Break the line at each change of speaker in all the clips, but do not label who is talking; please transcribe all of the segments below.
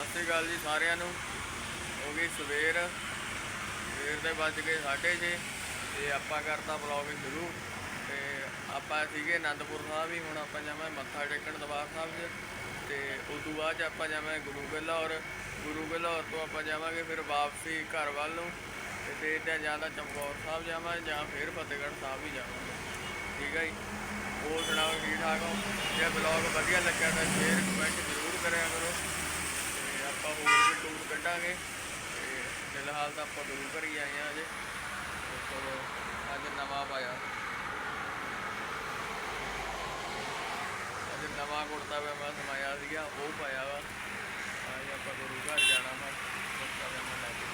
ਸਤਿ ਸ਼੍ਰੀ ਅਕਾਲ ਜੀ ਸਾਰਿਆਂ ਨੂੰ। ਹੋ ਗਈ ਸਵੇਰ। ਸਵੇਰ ਦੇ ਵੱਜ ਗਏ 6:30 ਤੇ ਆਪਾਂ ਕਰਤਾ ਵਲੌਗ ਸ਼ੁਰੂ। ਤੇ ਆਪਾਂ ਸੀਗੇ ਆਨੰਦਪੁਰ ਸਾਹਿਬ ਹੀ। ਹੁਣ ਆਪਾਂ ਜਾਵਾਂ ਮੱਥਾ ਟੇਕਣ ਦਰਬਾਰ ਸਾਹਿਬ 'ਚ। ਤੇ ਉਸ ਤੋਂ ਬਾਅਦ 'ਚ ਆਪਾਂ ਜਾਵਾਂ ਗੁਰੂ ਕੇ ਲਾਹੌਰ ਗੁਰੂ ਕੇ ਲਾਹੌਰ ਤੋਂ ਆਪਾਂ ਜਾਵਾਂਗੇ ਫਿਰ ਵਾਪਸੀ ਘਰ ਵੱਲ ਨੂੰ। ਤੇ ਦੇਖਦੇ ਹਾਂ ਜਾਂ ਤਾਂ ਚਮਕੌਰ ਸਾਹਿਬ ਜਾਵਾਂ ਜਾਂ ਫਿਰ ਫਤਿਹਗੜ੍ਹ ਸਾਹਿਬ ਵੀ ਜਾਵਾਂਗੇ। ਠੀਕ ਹੈ ਜੀ? ਹੋਰ ਸੁਣਾਓ, ਠੀਕ ਠਾਕ ਹੋ? ਜੇ ਵਲੌਗ ਵਧੀਆ ਲੱਗਿਆ ਤਾਂ ਸ਼ੇਅਰ ਕਮੈਂਟ ਜ਼ਰੂਰ ਕਰਿਆ ਕਰੋ। ਹੋਰ ਵੀ ਟੂਰ ਕੱਢਾਂਗੇ। ਤੇ ਫਿਲਹਾਲ ਤਾਂ ਆਪਾਂ ਗੁਰੂ ਘਰ ਹੀ ਆਏ ਆ ਅਜੇ ਤੇ ਚਲੋ ਅੱਜ ਨਵਾਂ ਪਾਇਆ। ਅੱਜ ਨਵਾਂ ਕੁੜਤਾ ਪਿਆ ਮੈਂ ਸਮਾਇਆ ਸੀਗਾ, ਉਹ ਪਾਇਆ ਵਾ। ਅੱਜ ਆਪਾਂ ਗੁਰੂ ਘਰ ਜਾਣਾ ਵਾ। ਕੁੜਤਾ ਪਜਾਮਾ ਲੈ ਕੇ।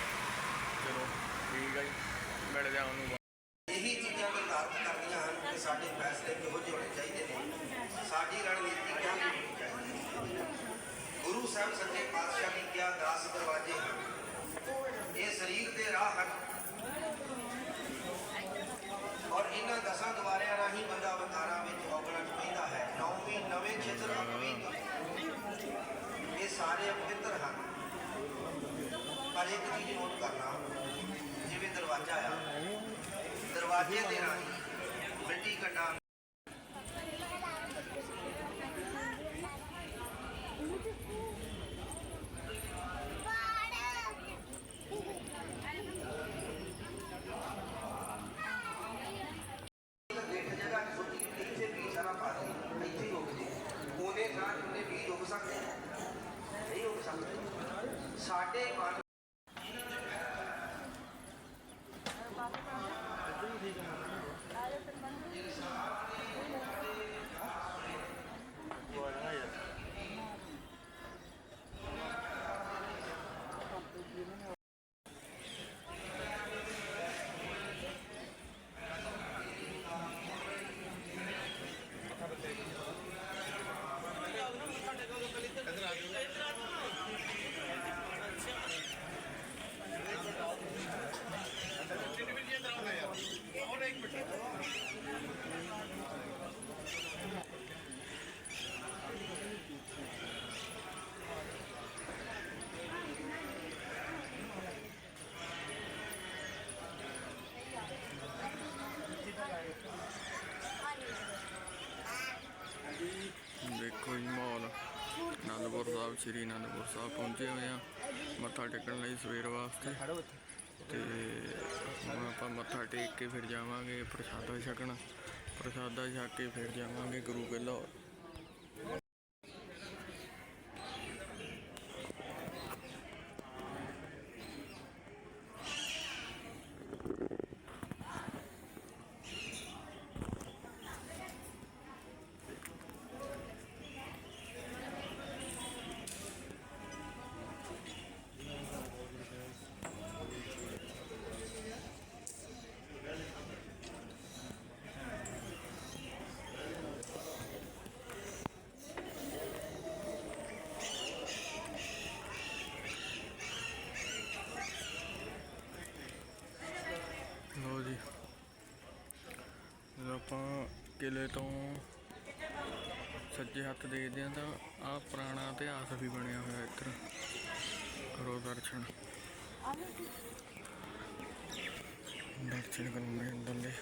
ਚਲੋ, ਠੀਕ ਆ ਜੀ। ਮਿਲ ਆ ਉਹਨੂੰ
ਇਹੀ ਚੀਜ਼ਾਂ ਨਿਰਧਾਰਤ ਕਰਦੀਆਂ ਹਨ ਕਿ ਸਾਡੇ ਫੈਸਲੇ ਕਿਹੋ ਜਿਹੇ ਹੋਣੇ ਚਾਹੀਦੇ ਨੇ ਸਾਡੀ ਰਣਨੀਤੀ ਕਿਹੋ ਜਿਹੀ ਹੋਣੀ ਚਾਹੀਦੀ ਹੈ ਗੁਰੂ ਸਾਹਿਬ ਸੱਚੇ ਪਾਤਸ਼ਾਹ ਨੇ ਕਿਹਾ 10 ਦਰਵਾਜ਼ੇ ਹਨ ਇਹ ਸਰੀਰ ਦੇ ਰਾਹ ਹਨ ਔਰ ਇਹਨਾਂ ਦਸਾਂ ਦਵਾਰਿਆਂ ਰਾਹੀਂ ਬੰਦਾ ਅਵਤਾਰਾਂ ਵਿੱਚ ਔਗਣਾ ਪੈਂਦਾ ਹੈ ਨੌਵੀਂ ਨਵੇਂ ਖੇਤਰ ਅਪਵਿੱਤ ਇਹ ਸਾਰੇ ਅਪਵਿੱਤਰ ਹਨ ਪਰ ਇੱਕ ਚੀਜ਼ ਨੋਟ ਕਰਨਾ ਜਿਵੇਂ ਦਰਵਾਜ਼ਾ ਆ ਦਰਵਾਜ਼ੇ ਦੇ ਰਾਹੀਂ ਮਿੱਟੀ ਕਟਾ ਦੇਖ ਜਗ੍ਹਾ ਤੇ ਸੋਚੀ ਕਿ ਇੱਥੇ ਵੀ ਸਾਰਾ ਪਾ ਦੇ ਇੱਥੇ ਹੀ ਰੁਕ ਜੇ ਉਹਨੇ ਥਾਂ ਤੇ ਉਹਨੇ ਵੀ ਰੁਕ ਸਕਦੇ ਨਹੀਂ ਰੁਕ ਸਕਦੇ ਸਾਡੇ ਮਨ
ਦੇਖੋ ਜੀ ਮਾਹੌਲ ਅਨੰਦਪੁਰ ਸਾਹਿਬ ਸ੍ਰੀ ਅਨੰਦਪੁਰ ਸਾਹਿਬ ਪਹੁੰਚੇ ਹੋਏ ਆ ਮੱਥਾ ਟੇਕਣ ਲਈ ਸਵੇਰ ਵਾਸਤੇ। ਤੇ ਹੁਣ ਆਪਾਂ ਮੱਥਾ ਟੇਕ ਕੇ ਫਿਰ ਜਾਵਾਂਗੇ ਪ੍ਰਸ਼ਾਦਾ ਛਕਣ। ਪ੍ਰਸ਼ਾਦਾ ਛਕ ਕੇ ਫਿਰ ਜਾਵਾਂਗੇ ਗੁਰੂ ਕੇ ਲਾਹੌਰ ਲੋ ਜੀ ਜਦੋਂ ਆਪਾਂ ਕਿਲੇ ਤੋਂ ਸੱਜੇ ਹੱਥ ਦੇਖਦੇ ਹਾਂ ਤਾਂ ਆਹ ਪੁਰਾਣਾ ਇਤਿਹਾਸ ਵੀ ਬਣਿਆ ਹੋਇਆ ਇੱਧਰ। ਕਰੋ ਦਰਸ਼ਨ। ਦਰਸ਼ਨ ਕਰਨੇ ਅੰਦਰਲੇ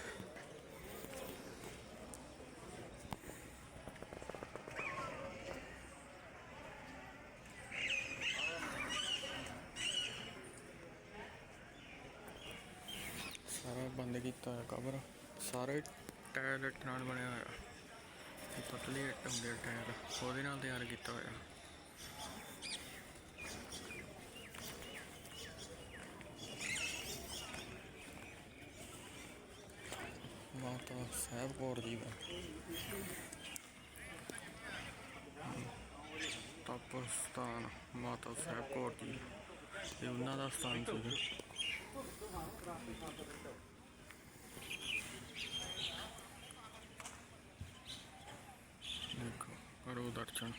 ਸਾਰਾ ਬੰਦ ਕੀਤਾ ਹੋਇਆ ਕਵਰ ਸਾਰੇ ਟਾਇਰ ਇੱਟ ਨਾਲ ਬਣਿਆ ਹੋਇਆ। ਇਹ ਪਤਲੀ ਇੱਟ ਹੁੰਦੇ ਆ ਟਾਇਰ। ਉਹਦੇ ਨਾਲ ਤਿਆਰ ਕੀਤਾ ਹੋਇਆ। ਮਾਤਾ ਸਾਹਿਬ ਕੌਰ ਜੀ ਦਾ ਤਪ ਸਥਾਨ ਮਾਤਾ ਸਾਹਿਬ ਕੌਰ ਜੀ ਇਹ ਉਹਨਾਂ ਦਾ ਸਥਾਨ ਸੀ production.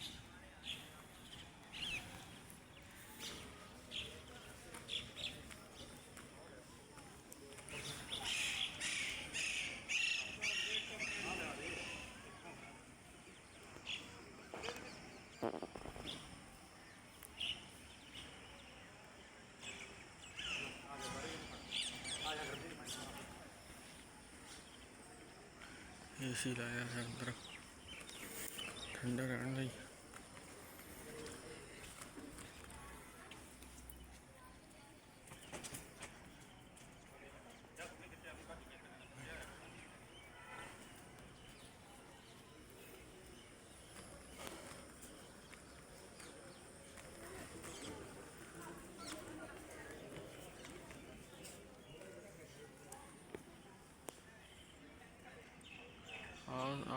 Sí, la voy a. ਅੰਦਰ ਠੰਡਾ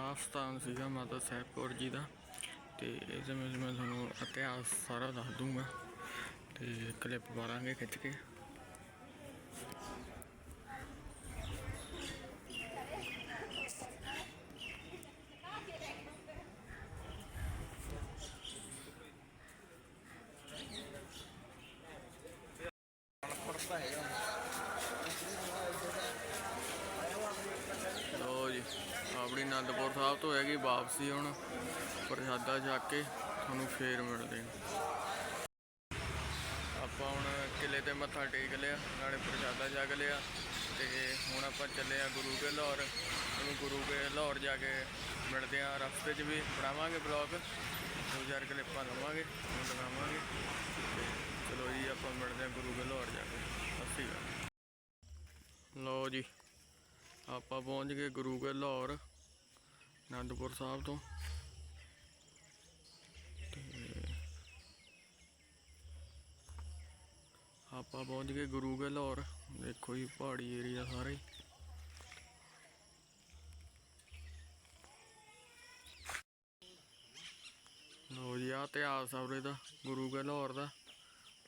ਰਹਿਣ ਸਥਾਨ ਸੀਗਾ ਮਾਤਾ ਸਾਹਿਬ ਕੌਰ ਜੀ ਦਾ ਤੇ ਇਹਦੇ ਵਿੱਚ ਮੈਂ ਤੁਹਾਨੂੰ ਇਤਿਹਾਸ ਸਾਰਾ ਦੱਸ ਦੂੰਗਾ ਤੇ ਕਲਿੱਪ ਪਾਲਾਂਗੇ ਖਿੱਚ ਕੇ। ਲੋ ਜੀ ਆਪਣੀ ਆਨੰਦਪੁਰ ਸਾਹਿਬ ਤੋਂ ਹੈਗੀ ਵਾਪਸੀ ਹੁਣ ਪ੍ਰਸ਼ਾਦਾ ਛਕ ਕੇ ਤੁਹਾਨੂੰ ਫੇਰ ਮਿਲਦੇ ਹਾਂ। ਆਪਾਂ ਹੁਣ ਕਿਲੇ ਤੇ ਮੱਥਾ ਟੇਕ ਲਿਆ, ਨਾਲੇ ਪ੍ਰਸ਼ਾਦਾ ਛਕ ਲਿਆ ਤੇ ਹੁਣ ਆਪਾਂ ਚੱਲੇ ਆ ਗੁਰੂ ਕੇ ਲਾਹੌਰ। ਉਹਨੂੰ ਗੁਰੂ ਕੇ ਲਾਹੌਰ ਜਾ ਕੇ ਮਿਲਦੇ ਆ ਰਸਤੇ 'ਚ ਵੀ। ਬਣਾਵਾਂਗੇ ਬਲੌਗ ਦੋ ਚਾਰ ਕਲਿੱਪਾਂ ਲਵਾਂਗੇ ਉਹ ਲਗਾਵਾਂਗੇ ਤੇ ਚਲੋ ਜੀ, ਆਪਾਂ ਮਿਲਦੇ ਆ ਗੁਰੂ ਕੇ ਲਾਹੌਰ ਜਾ ਕੇ। ਸਤਿ ਸ਼੍ਰੀ ਅਕਾਲ। ਲਓ ਜੀ, ਆਪਾਂ ਪਹੁੰਚ ਗਏ ਗੁਰੂ ਕੇ ਲਾਹੌਰ। ਅਨੰਦਪੁਰ ਸਾਹਿਬ ਤੋਂ। ਆਪਾਂ ਪਹੁੰਚ ਗਏ ਗੁਰੂ ਕੇ ਲਾਹੌਰ। ਦੇਖੋ ਜੀ, ਪਹਾੜੀ ਏਰੀਆ ਸਾਰੇ। ਹੀ ਲੋ ਜੀ ਆ ਇਤਿਹਾਸ ਆ ਦਾ, ਗੁਰੂ ਕੇ ਲਾਹੌਰ ਦਾ।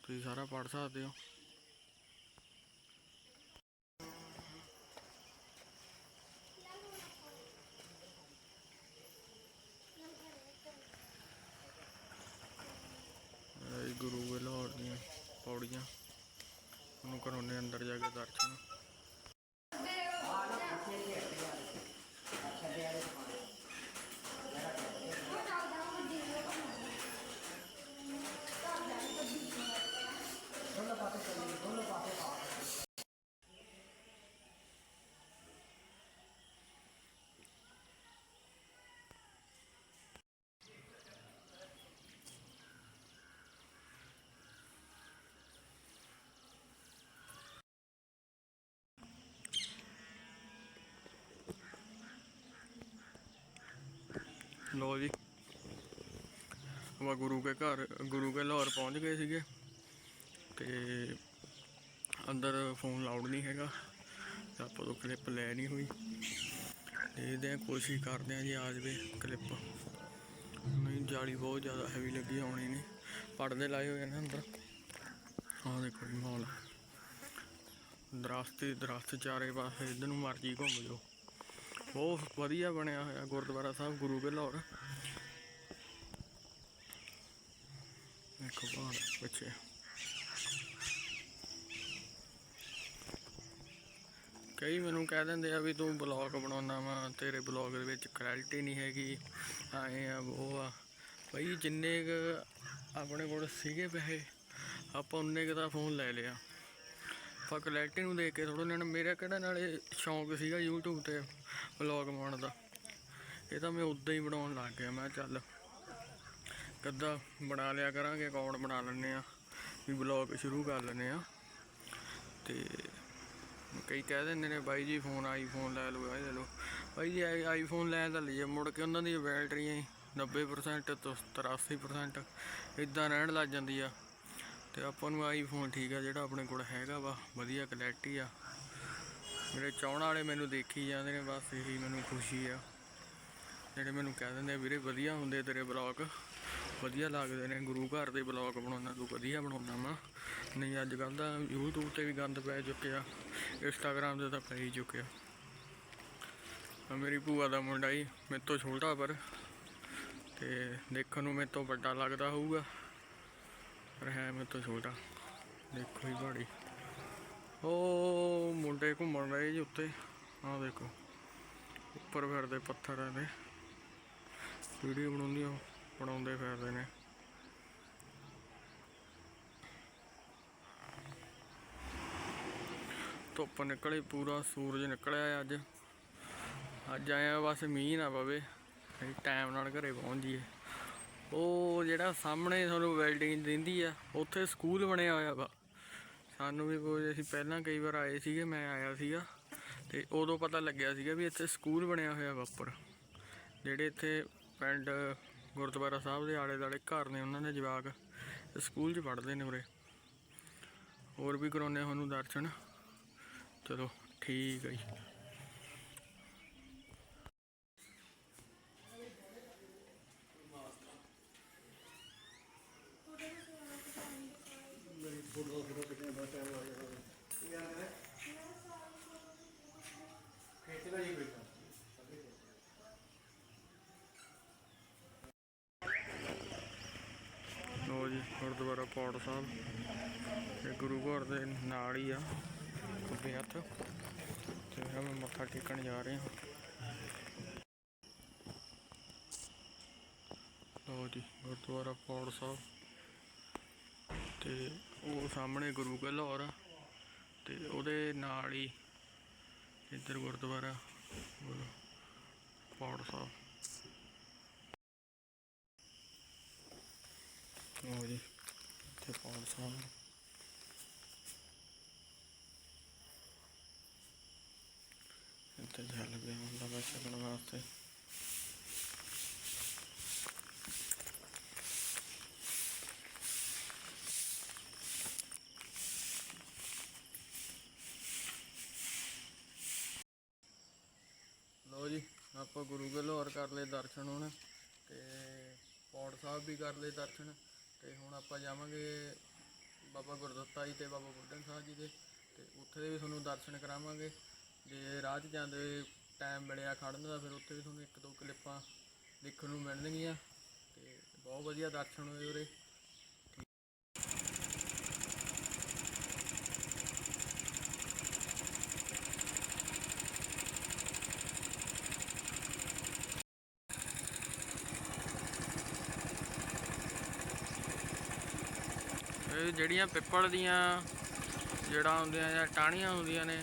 ਤੁਸੀਂ ਸਾਰਾ ਪੜ੍ਹ ਸਕਦੇ ਹੋ ਇਹ ਗੁਰੂ ਕੇ ਲਾਹੌਰ ਦੀਆਂ ਪੌੜੀਆਂ ਉਹਨੂੰ ਕਰਾਉਂਦੇ ਅੰਦਰ ਜਾ ਕੇ ਦਰਸ਼ਨ। ਲੋ ਜੀ। ਆਪਾਂ ਗੁਰੂ ਕੇ ਘਰ, ਗੁਰੂ ਕੇ ਲਾਹੌਰ ਪਹੁੰਚ ਗਏ ਸੀਗੇ। ਤੇ ਅੰਦਰ ਫੋਨ ਲਾਊਡ ਨਹੀਂ ਹੈਗਾ। ਤੇ ਆਪਾਂ ਤੋਂ ਕਲਿੱਪ ਲੈ ਨਹੀਂ ਹੋਈ। ਦੇਖਦੇ ਆ ਕੋਸ਼ਿਸ਼ ਕਰਦੇ ਆ ਜੀ ਆ ਜਾਵੇ ਕਲਿੱਪ ਨਹੀਂ, ਜਾਲੀ ਬਹੁਤ ਜ਼ਿਆਦਾ ਹੈਵੀ ਲੱਗੀ ਆਉਣੀ ਨਹੀਂ। ਪੜਦੇ ਲਾਏ ਹੋਏ ਨੇ ਅੰਦਰ। ਆਹ ਦੇਖੋ ਜੀ ਮਾਹੌਲ। ਦਰਖਤ ਹੀ ਦਰਖਤ, ਚਾਰੇ ਪਾਸੇ, ਇਧਰ ਨੂੰ ਮਰਜ਼ੀ ਘੁੰਮ ਜਾਓ। ਬਹੁਤ ਵਧੀਆ ਬਣਿਆ ਹੋਇਆ ਗੁਰਦੁਆਰਾ ਸਾਹਿਬ, ਗੁਰੂ ਕੇ ਲਾਹੌਰ। ਦੇਖੋ ਬਾਹਰ, ਪਿੱਛੇ। ਕਈ ਮੈਨੂੰ ਕਹਿ ਦਿੰਦੇ ਆ ਵੀ ਤੂੰ ਬਲੌਗ ਬਣਾਉਣਾ ਵਾ, ਤੇਰੇ ਬਲੌਗ ਦੇ ਵਿੱਚ ਕੁਆਲਿਟੀ ਨਹੀਂ ਹੈਗੀ। ਆਏ ਆ, ਉਹ ਆ। ਬਈ ਜਿੰਨੇ ਕੁ ਆਪਣੇ ਕੋਲ ਸੀਗੇ ਪੈਸੇ, ਆਪਾਂ ਉਨੇ ਕੁ ਦਾ ਫੋਨ ਲੈ ਲਿਆ। ਆਪਾਂ ਕੁਆਲਿਟੀ ਨੂੰ ਦੇਖ ਕੇ ਥੋੜਾ ਨਾ ਮੇਰਾ ਕਿਹੜਾ ਨਾਲੇ ਸ਼ੌਂਕ ਸੀਗਾ YouTube ਤੇ ਵਲੌਗ ਬਣਾਉਣ ਦਾ। ਇਹ ਤਾਂ ਮੈਂ ਉਦਾਂ ਹੀ ਬਣਾਉਣ ਲੱਗ ਗਿਆ, ਮੈਂ ਚੱਲ ਕੱਦਾ ਬਣਾ ਲਿਆ ਕਰਾਂਗੇ ਅਕਾਊਂਟ ਬਣਾ ਲੈਂਦੇ ਆ ਵੀ ਵਲੌਗ ਸ਼ੁਰੂ ਕਰ ਲੈਂਦੇ ਆ ਤੇ ਕਈ ਕਹਿ ਦਿੰਦੇ ਨੇ, ਬਾਈ ਜੀ ਫੋਨ ਆਈਫੋਨ ਲੈ ਲਓ, ਇਹ ਲੈ ਲਓ। ਬਾਈ ਜੀ ਆਈ- ਆਈਫੋਨ ਲੈ ਤਾਂ ਲਈਏ, ਮੁੜ ਕੇ ਉਹਨਾਂ ਦੀ ਬੈਟਰੀਆਂ ਹੀ 90% ਤੋਂ 83% ਇਦਾਂ ਰਹਿਣ ਲੱਗ ਜਾਂਦੀ ਆ। ਤੇ ਆਪਾਂ ਨੂੰ ਆਈਫੋਨ ਠੀਕ ਆ, ਜਿਹੜਾ ਆਪਣੇ ਕੋਲ ਹੈਗਾ ਵਾ, ਵਧੀਆ ਕੁਆਲਿਟੀ ਆ। ਮੇਰੇ ਚਾਹਣ ਵਾਲੇ ਮੈਨੂੰ ਦੇਖੀ ਜਾਂਦੇ ਨੇ, ਬਸ ਇਹੀ ਮੈਨੂੰ ਖੁਸ਼ੀ ਆ। ਜਿਹੜੇ ਮੈਨੂੰ ਕਹਿ ਦਿੰਦੇ ਵੀਰੇ ਵਧੀਆ ਹੁੰਦੇ ਤੇਰੇ ਬਲੌਗ ਵਧੀਆ ਲੱਗਦੇ ਨੇ, ਗੁਰੂ ਘਰ ਦੇ ਬਲੌਗ ਬਣਾਉਣਾ ਤੂੰ ਵਧੀਆ ਬਣਾਉਂਦਾ ਵਾ। ਨਹੀਂ ਅੱਜ ਕੱਲ ਤਾਂ YouTube ਤੇ ਵੀ ਗੰਦ ਪੈ ਚੁੱਕਿਆ, Instagram ਤੇ ਤਾਂ ਪੈ ਹੀ ਚੁੱਕਿਆ। ਮੇਰੀ ਭੂਆ ਦਾ ਮੁੰਡਾ ਹੀ ਮੇਰੇ ਤੋਂ ਛੋਟਾ ਪਰ, ਤੇ ਦੇਖਣ ਨੂੰ ਮੇਰੇ ਤੋਂ ਵੱਡਾ ਲੱਗਦਾ ਹੋਊਗਾ। ਪਰ ਹੈ ਮੇਰੇ ਤੋਂ ਛੋਟਾ। ਦੇਖੋ ਹੀ ਪਹਾੜੀ ਉਹ ਮੁੰਡੇ ਘੁੰਮਣ ਰਹੇ ਜੀ ਉੱਤੇ ਆਹ ਦੇਖੋ। ਉੱਪਰ ਫਿਰਦੇ ਪੱਥਰ ਦੇ ਵੀਡੀਓ ਬਣਾਉਂਦੀਆਂ ਬਣਾਉਂਦੇ ਫਿਰਦੇ ਨੇ। ਧੁੱਪ ਨਿਕਲੀ, ਪੂਰਾ ਸੂਰਜ ਨਿਕਲਿਆ ਅੱਜ। ਅੱਜ ਆਇਆ ਬਸ ਮੀਂਹ ਨਾ ਪਵੇ। ਅਸੀਂ ਟਾਈਮ ਨਾਲ ਘਰੇ ਪਹੁੰਚ ਜੀਏ ਉਹ ਜਿਹੜਾ ਸਾਹਮਣੇ ਤੁਹਾਨੂੰ ਬਿਲਡਿੰਗ ਦਿੰਦੀ ਆ, ਉੱਥੇ ਸਕੂਲ ਬਣਿਆ ਹੋਇਆ ਵਾ। ਸਾਨੂੰ ਵੀ ਕੋਈ, ਅਸੀਂ ਪਹਿਲਾਂ ਕਈ ਵਾਰ ਆਏ ਸੀਗੇ, ਮੈਂ ਆਇਆ ਸੀਗਾ, ਤੇ ਉਦੋਂ ਪਤਾ ਲੱਗਿਆ ਸੀਗਾ ਵੀ ਇੱਥੇ ਸਕੂਲ ਬਣਿਆ ਹੋਇਆ ਵਾ ਉੱਪਰ। ਜਿਹੜੇ ਇੱਥੇ ਪਿੰਡ ਗੁਰਦੁਆਰਾ ਸਾਹਿਬ ਦੇ ਆਲੇ ਦੁਆਲੇ ਘਰ ਨੇ ਉਹਨਾਂ ਦੇ ਜਵਾਕ ਸਕੂਲ 'ਚ ਪੜ੍ਹਦੇ ਨੇ ਉਰੇ। ਹੋਰ ਵੀ ਕਰਾਉਂਦੇ ਆ ਤੁਹਾਨੂੰ ਦਰਸ਼ਨ। ਚਲੋ, ਠੀਕ ਹੈ ਜੀ ਲੋ ਜੀ ਗੁਰਦੁਆਰਾ ਪੌੜ ਸਾਹਿਬ ਇਹ ਗੁਰੂ ਘਰ ਦੇ ਨਾਲ ਹੀ ਆ ਖੱਬੇ ਹੱਥ। ਤੇ ਮੈਂ ਮੱਥਾ ਟੇਕਣ ਜਾ ਰਿਹਾ ਲੋ ਜੀ, ਗੁਰਦੁਆਰਾ ਪੌੜ ਸਾਹਿਬ। ਤੇ ਉਹ ਸਾਹਮਣੇ ਗੁਰੂ ਕਾ ਲਾਹੌਰ ਤੇ ਉਹਦੇ ਨਾਲ ਹੀ ਇੱਧਰ ਗੁਰਦੁਆਰਾ, ਗੁਰੂ ਪੌੜ ਸਾਹਿਬ। ਲਓ ਜੀ, ਇੱਥੇ ਪੌੜ ਸਾਹਿਬ। ਇੱਥੇ ਜਲ ਪਿਆ ਹੁੰਦਾ ਵਾ ਛਕਣ ਵਾਸਤੇ। ਲਓ ਜੀ, ਆਪਾਂ ਗੁਰੂ ਕੇ ਲਾਹੌਰ ਕਰ ਲਏ ਦਰਸ਼ਨ ਹੁਣ, ਤੇ ਪੌੜ ਸਾਹਿਬ ਵੀ ਕਰ ਲਏ ਦਰਸ਼ਨ, ਤੇ ਹੁਣ ਆਪਾਂ ਜਾਵਾਂਗੇ ਬਾਬਾ ਗੁਰਦੱਤਾ ਜੀ ਤੇ ਬਾਬਾ ਬੁੱਢਨ ਸਾਹਿਬ ਜੀ ਦੇ, ਤੇ ਉੱਥੇ ਦੇ ਵੀ ਤੁਹਾਨੂੰ ਦਰਸ਼ਨ ਕਰਾਵਾਂਗੇ। ਜੇ ਰਾਹ 'ਚ ਜਾਂਦੇ ਟਾਈਮ ਮਿਲਿਆ ਖੜਨ ਦਾ, ਫਿਰ ਉੱਥੇ ਵੀ ਤੁਹਾਨੂੰ ਇੱਕ ਦੋ ਕਲਿੱਪਾਂ ਦੇਖਣ ਨੂੰ ਮਿਲਣਗੀਆਂ ਤੇ ਬਹੁਤ ਵਧੀਆ ਦਰਸ਼ਨ ਹੋਏ ਉਰੇ। ਇਹ ਜਿਹੜੀਆਂ ਪਿੱਪਲ ਦੀਆਂ ਜਿਹੜਾ ਹੁੰਦੀਆਂ ਜਾਂ ਟਾਹਣੀਆਂ ਹੁੰਦੀਆਂ ਨੇ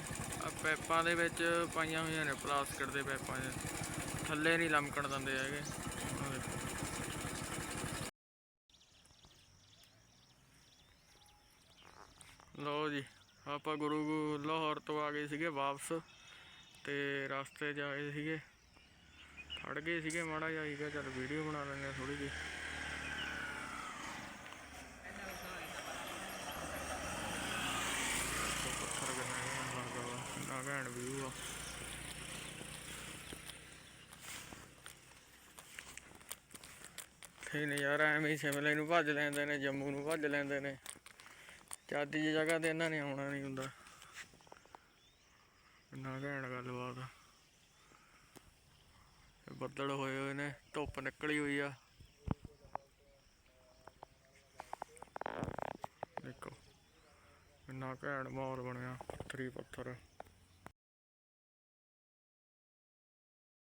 ਪੈਪਾਂ ਦੇ ਵਿੱਚ ਪਾਈਆਂ ਹੋਈਆਂ ਨੇ, ਪਲਾਸਟਿਕ ਦੇ ਪੈਪਾਂ 'ਚ ਥੱਲੇ ਨਹੀਂ ਲਮਕਣ ਦਿੰਦੇ ਹੈਗੇ। ਆਹ ਲਓ ਜੀ, ਆਪਾਂ ਗੁਰੂ ਲਾਹੌਰ ਤੋਂ ਆ ਗਏ ਸੀਗੇ ਵਾਪਸ, ਤੇ ਰਸਤੇ 'ਚ ਆਏ ਸੀਗੇ। ਖੜ ਗਏ ਸੀਗੇ ਮਾੜਾ ਜਿਹਾ ਸੀਗਾ ਚੱਲ ਵੀਡੀਓ ਬਣਾ ਲੈਂਦੇ ਥੋੜੀ ਜਿਹੀ ਤੇ ਪੱਥਰ ਕਿੰਨਾ ਲੱਗਦਾ ਵਾ ਨਾ ਘੈਂਟ ਵਿਊ ਆ। ਤੇ ਨਜ਼ਾਰਾ ਐਵੇਂ ਹੀ ਸ਼ਿਮਲੇ ਨੂੰ ਭੱਜ ਲੈਂਦੇ ਨੇ, ਜੰਮੂ ਨੂੰ ਭੱਜ ਲੈਂਦੇ ਨੇ। ਚਾਦੀ ਦੀ ਜਗ੍ਹਾ ਤੇ ਇਹਨਾਂ ਨੇ ਆਉਣਾ ਨਹੀਂ ਹੁੰਦਾ। ਨਾ ਘੈਂਟ ਗੱਲਬਾਤ ਆ। ਬੱਦਲ ਹੋਏ ਹੋਏ ਨੇ, ਧੁੱਪ ਨਿਕਲੀ ਹੋਈ ਆ। ਦੇਖੋ ਕਿੰਨਾ ਘੈਂਟ ਮਾਹੌਲ ਬਣਿਆ, ਪੱਥਰੀ ਪੱਥਰ।